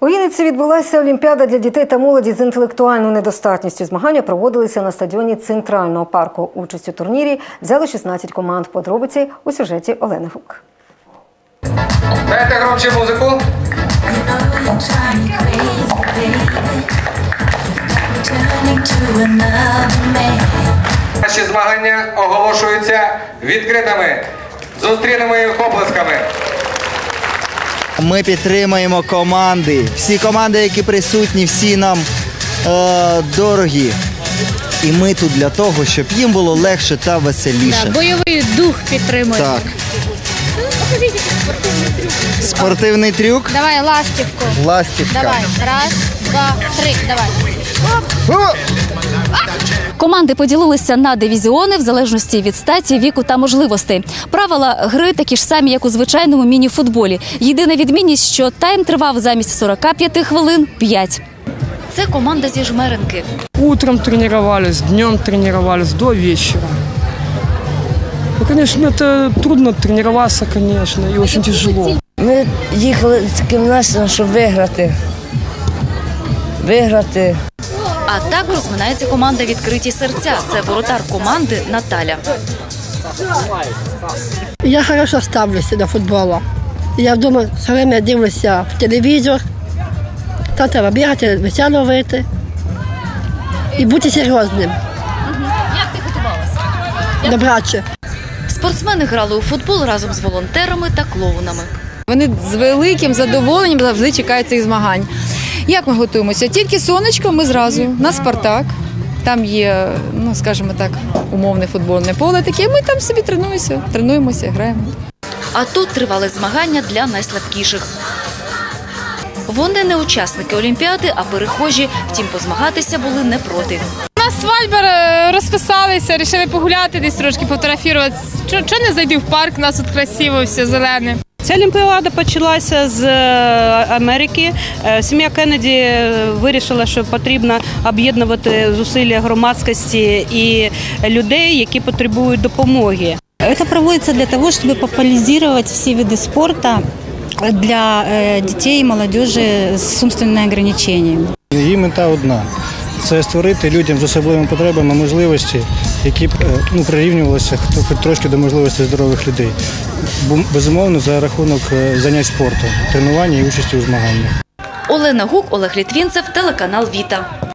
У Вінниці відбулася Олімпіада для дітей та молоді з інтелектуальною недостатністю. Змагання проводилися на стадіоні Центрального парку. Участь у турнірі взяли 16 команд. Подробиці у сюжеті Олени Гук. Дайте громче музику. Наші змагання оголошуються відкритими. Зустрінемо їх оплесками. Ми підтримуємо команди. Всі команди, які присутні, всі нам е, дорогі. І ми тут для того, щоб їм було легше та веселіше. Бойовий дух підтримує. Так. Спортивний трюк. Давай ластівку. Ластівка. Давай. Раз, два, три. Давай. Команди поділилися на дивізіони в залежності від статі, віку та можливостей. Правила гри такі ж самі, як у звичайному міні-футболі. Єдина відмінність, що тайм тривав замість 45 хвилин 5. Це команда зі жмеренки. Утром тренировались, днем тренировались, до вечера. Ну, конечно, это трудно тренироваться, конечно, и очень тяжело. Ми їхали з гімнастом, щоб виграти. Виграти. А так розминається команда відкриті серця. Це воротар команди Наталя. Я хорошо ставлюся до футболу. Я вдома все время дивлюся в телевізор. Там треба бігати, весело ловити і бути серйозним. Як ти готувалася? Добраче. Спортсмени грали у футбол разом з волонтерами та клоунами. Вони з великим задоволенням завжди чекають цих змагань. Як ми готуємося? Тільки сонечко, ми зразу на Спартак. Там є, ну скажімо так, умовне футбольне поле таке. Ми там собі тренуємося, тренуємося, граємо. А тут тривали змагання для найслабкіших. Вони не учасники Олімпіади, а перехожі. Втім, позмагатися були не проти. У нас свадьба е, розписалися, вирішили погуляти десь трошки фотографувати. Чого не зайти в парк? У нас тут красиво, все зелене. Ця олімпіада почалася з е, Америки. Е, Сім'я Кеннеді е, вирішила, що потрібно об'єднувати зусилля громадськості і людей, які потребують допомоги. Это проводится для того, чтобы популяризировать все виды спорта для э, детей и молодежи с умственными ограничениями. Її мета одна це створити людям з особливими потребами можливості, які б е, ну, прирівнювалися хоч трошки до можливостей здорових людей. Безумовно, за рахунок е, занять спорту, тренування і участі у змаганнях. Олена Гук, Олег Літвінцев, телеканал Віта.